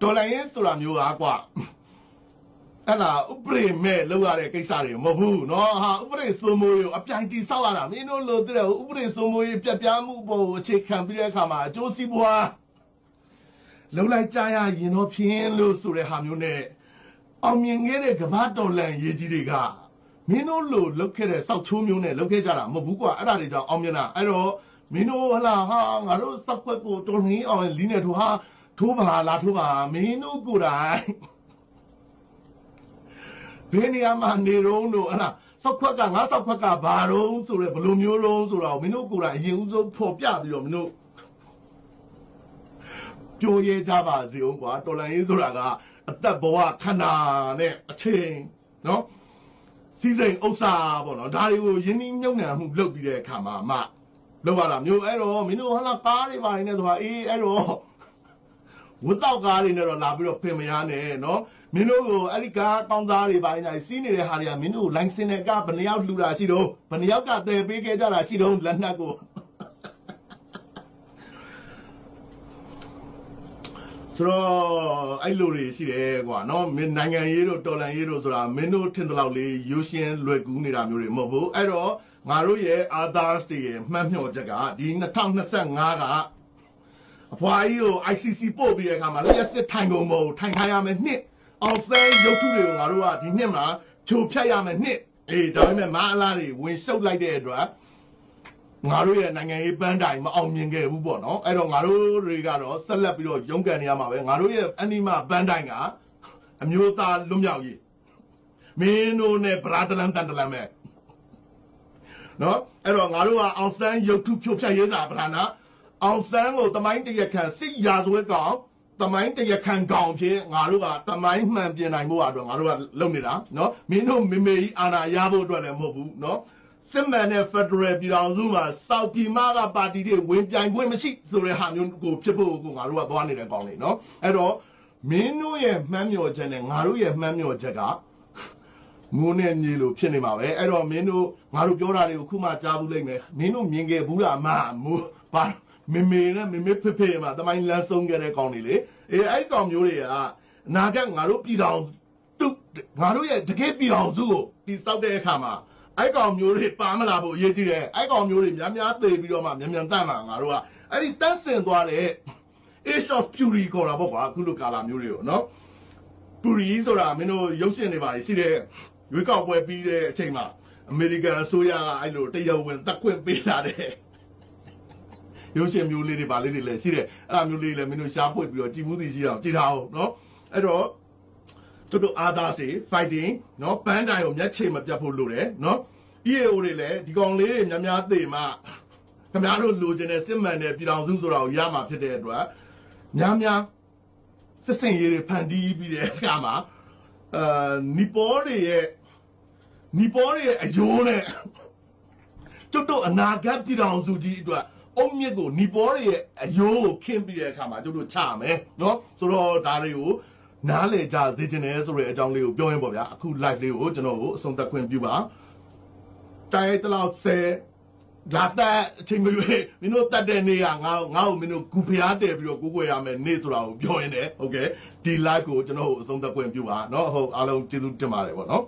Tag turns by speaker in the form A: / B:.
A: ဒေါ်လာရင်းဆိုတာမျိုးอ่ะကွာအဲ့ဒါဥပဒေမဲ့လောက်ရတဲ့ကိစ္စတွေမဟုတ်ဘူးเนาะဟာဥပဒေစိုးမိုးရေးကိုအပြိုင်တိဆောက်ရတာမင်းတို့လိုတဲ့ဥပဒေစိုးမိုးရေးပြက်ပြားမှုပေါ်ကိုအခြေခံပြီးတဲ့အခါမှာအကျိုးစီးပွားလုံလိုက်ကြရရင်တော့ဖြင်းလို့ဆိုတဲ့ဟာမျိုးနဲ့အောင်မြင်ခဲ့တဲ့ကမ္ဘာတော်လန်ရေးကြီးတွေကမင်းတို့လိုလုတ်ခဲ့တဲ့စောက်ချိုးမျိုးနဲ့လုတ်ခဲ့ကြတာမဟုတ်ဘူးကွာအဲ့ဒါတွေကြောင့်အောင်မြင်တာအဲ့တော့မင်းတို့ဟလာဟာငါတို့စောက်ခွက်ကိုတော်လှန်ရေးအောင်လီးနေထိုးဟာ ထိုးပါလားထိုးပါမင်းတို့ကိုယ်တိုင်ဘယ်နေရာမှာနေတော့လို့အဲ့ဒါစောက်ခွက်ကငါစောက်ခွက်ကဘာတော့ဆိုရဲဘယ်လိုမျိုးတော့ဆိုတာကိုမင်းတို့ကိုယ်တိုင်အရင်ဦးဆုံးဖော်ပြပြီးတော့မင်းတို့ပြောရဲကြပါစေဦးကွာတော်လန်ရေးဆိုတာကအသက်ဘဝခန္ဓာနဲ့အချိန်နော်စီစိန်ဥစ္စာပေါ့နော်ဒါတွေကိုယင်းနှီးမြုပ်နှံမှုလုပ်ပြီးတဲ့အခါမှာအမလောက်ရတာမျိုးအဲ့တော့မင်းတို့ဟလာကားတွေပါနေဆိုတာအေးအဲ့တော့ ဝတ်တော့ကားတွေနဲ့တော့လာပြီးတော့ပင်မရနဲ့နော်မင်းတို့ကိုအဲ့ဒီကားကောင်းသားတွေပိုင်းတိုင်းစီးနေတဲ့ဟာတွေကမင်းတို့ကိုလိုင်စင်နဲ့ကဘယ်နှယောက်လှူတာရှိတော့ဘယ်နှယောက်ကတည်ပေးခဲ့ကြတာရှိတော့လက်နက်ကိုဆိုတော့အဲ့လိုတွေရှိတယ်ကွာနော်မင်းနိုင်ငံရေးတို့တော်လန်ရေးတို့ဆိုတာမင်းတို့ထင်တဲ့လောက်လေးရိုးရှင်းလွယ်ကူးနေတာမျိုးတွေမဟုတ်ဘူးအဲ့တော့ငါတို့ရဲ့ others တွေရဲ့မှတ်မျှော်ချက်ကဒီ2025က အဖွာကြီးကို ICC ပို့ပြီးတဲ့အခါမှာလက်စစ်ထိုင်ကုန်မို့ထိုင်ခိုင်းရမယ်နှစ်အောင်ဆဲရုပ်ထုတွေကိုငါတို့ကဒီနှစ်မှာဖြိုဖြတ်ရမယ်နှစ်အေးဒါပေမဲ့မအားလားတွေဝင်ရှုပ်လိုက်တဲ့အတွက်ငါတို့ရဲ့နိုင်ငံရေးပန်းတိုင်မအောင်မြင်ခဲ့ဘူးပေါ့နော်အဲ့တော့ငါတို့တွေကတော့ဆက်လက်ပြီးတော့ရုန်းကန်နေရမှာပဲငါတို့ရဲ့အနိမပန်းတိုင်ကအမျိုးသားလွတ်မြောက်ရေးမင်းတို့နဲ့ဗရာတလန်တန်တလန်ပဲနော်အဲ့တော့ငါတို့ကအောင်ဆန်းရုပ်ထုဖြိုဖြတ်ရေးစာပဓာနာ အောင်ဆန်းကိုတမိုင်းတရခန်စစ်ရာဇဝဲကောင်တမိုင်းတရခန်ကောင်ဖြစ်ငါတို့ကတမိုင်းမှန်ပြင်နိုင်ဖို့အတွက်ငါတို့ကလုပ်နေတာနော်မင်းတို့မေမေကြီးအာနာရဖို့အတွက်လည်းမဟုတ်ဘူးနော်စစ်မှန်တဲ့ Federal ပြည်ထောင်စုမှာစောက်ပြည်မကပါတီတွေဝင်ပြိုင်ခွင့်မရှိဆိုတဲ့ဟာမျိုးကိုဖြစ်ဖို့ကိုငါတို့ကသွားနေတဲ့ကောင်လေးနော်အဲ့တော့မင်းတို့ရဲ့မှန်းမျှော်ချက်နဲ့ငါတို့ရဲ့မှန်းမျှော်ချက်ကငိုနဲ့မြေလို့ဖြစ်နေမှာပဲအဲ့တော့မင်းတို့ငါတို့ပြောတာတွေကိုခုမှကြားဘူးလိမ့်မယ်မင်းတို့မြင်ခဲ့ဘူးလားမမို့ဘာ မေမေနဲ့မေမေဖေဖေမှာတမိုင်းလန်းဆုံးခဲ့တဲ့ကောင်တွေလေအေးအဲ့ဒီကောင်မျိုးတွေကအနာဂတ်ငါတို့ပြည်တော်သူငါတို့ရဲ့တကယ်ပြည်တော်စုကိုတိစောက်တဲ့အခါမှာအဲ့ကောင်မျိုးတွေပါမလာဖို့အရေးကြီးတယ်အဲ့ကောင်မျိုးတွေများများသေပြီးတော့မှမြန်မြန်တတ်မှာငါတို့ကအဲ့ဒီတတ်ဆင်သွားတဲ့ age of fury ခေါ်တာပေါ့ကွာအခုလိုကာလာမျိုးတွေကိုနော်ပူရီဆိုတာမင်းတို့ရုပ်ရှင်တွေပါရှိတဲ့ရွေးကောက်ပွဲပြီးတဲ့အချိန်မှာအမေရိကန်အစိုးရကအဲ့လိုတရားဝင်တက်ခွင့်ပေးလာတဲ့ ရုပ်ရှင်မျိုးလေးတွေပါလေးတွေလည်းရှိတယ်အဲ့ဒါမျိုးလေးလည်းမင်းတို့ရှားဖွေပြီးတော့ကြည်မှုသိရှိအောင်ကြည်ထားအောင်နော်အဲ့တော့တို့တို့ others တွေ fighting နော်ပန်းတိုင်ကိုမျက်ခြေမပြတ်ဖို့လိုတယ်နော် EAO တွေလည်းဒီကောင်လေးတွေများများသိမှခင်ဗျားတို့လိုချင်တဲ့စစ်မှန်တဲ့ပြည်တော်စုဆိုတာကိုရမှာဖြစ်တဲ့အတွက်များများစစ်စင်ရေးတွေဖန်တီးပြီးတဲ့အခါမှာအာနီပေါ်တွေရဲ့နီပေါ်တွေရဲ့အယိုးနဲ့ကျွတ်တို့အနာဂတ်ပြည်တော်စုကြီးအတွက် အုံမြစ်ကိုနီပေါ်တွေရဲ့အယိုးကိုခင်းပြီးတဲ့အခါမှာကျွတ်တို့ချမယ်နော်ဆိုတော့ဒါတွေကိုနားလေကြစေချင်တယ်ဆိုတဲ့အကြောင်းလေးကိုပြောရင်းပေါ့ဗျာအခု live လေးကိုကျွန်တော်တို့အဆုံးသတ်ခွင့်ပြုပါတိုက်တလောက်ဆဲလာတဲ့အချိန်မရွေးမင်းတို့တတ်တဲ့နေ့ကငါငါ့ကိုမင်းတို့ဂူဖျားတယ်ပြီးတော့ကိုကိုရမယ်နေ့ဆိုတာကိုပြောရင်းတယ်ဟုတ်ကဲ့ဒီ live ကိုကျွန်တော်တို့အဆုံးသတ်ခွင့်ပြုပါเนาะဟုတ်အားလုံးကျေးဇူးတင်ပါတယ်ပေါ့เนาะ